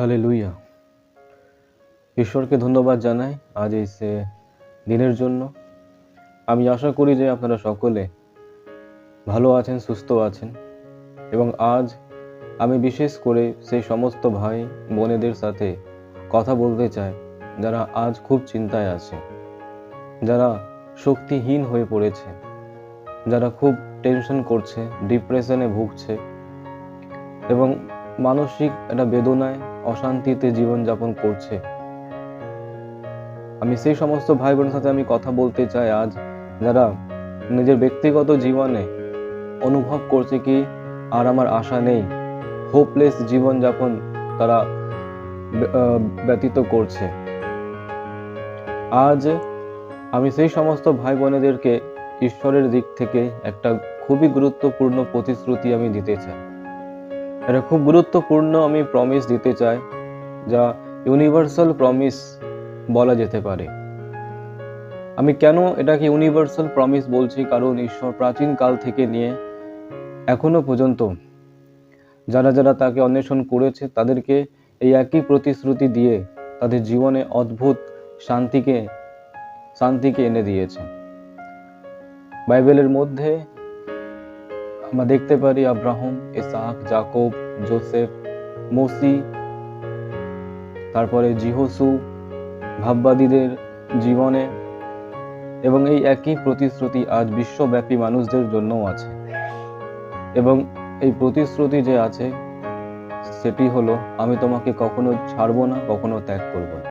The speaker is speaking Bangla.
হালে লুইয়া ঈশ্বরকে ধন্যবাদ জানাই আজ এই সে দিনের জন্য। আমি আশা করি যে আপনারা সকলে ভালো আছেন, সুস্থ আছেন এবং আজ আমি বিশেষ করে সেই সমস্ত ভাই, বোনেদের সাথে কথা বলতে চাই, যারা আজ খুব চিন্তায় আছে, যারা শক্তিহীন হয়ে পড়েছে, যারা খুব টেনশন করছে ডিপ্রেশনে ভুগছে এবং মানসিক একটা বেদনায় অশান্তিতে জীবনযাপন করছে। আমি সেই সমস্ত ভাই বোনের সাথে আমি কথা বলতে চাই আজ, যারা নিজের ব্যক্তিগত জীবনে অনুভব করছে কি আর আমার আশা নেই হোপলেস জীবনযাপন তারা ব্যতীত করছে। আজ আমি সেই সমস্ত ভাই বোনেদেরকে ঈশ্বরের দিক থেকে একটা খুবই গুরুত্বপূর্ণ প্রতিশ্রুতি আমি দিতে চাই। এটা খুব গুরুত্বপূর্ণ আমি প্রমিস দিতে চাই, যা ইউনিভার্সাল প্রমিস বলা যেতে পারে। আমি কেন এটাকে ইউনিভার্সাল প্রমিস বলছি? কারণ ঈশ্বর প্রাচীন কাল থেকে নিয়ে এখনও পর্যন্ত যারা যারা তাকে অন্বেষণ করেছে, তাদেরকে এই একই প্রতিশ্রুতি দিয়ে তাদের জীবনে অদ্ভুত শান্তিকে শান্তিকে এনে দিয়েছে। বাইবেলের মধ্যে আমরা দেখতে পারি আব্রাহম, ইসাহাক জাকব জোসেফ মোসি, তারপরে জিহসু, ভাববাদীদের জীবনে এবং এই একই প্রতিশ্রুতি আজ বিশ্বব্যাপী মানুষদের জন্যও আছে। এবং এই প্রতিশ্রুতি যে আছে, সেটি হলো, আমি তোমাকে কখনো ছাড়বো না, কখনো ত্যাগ করব না।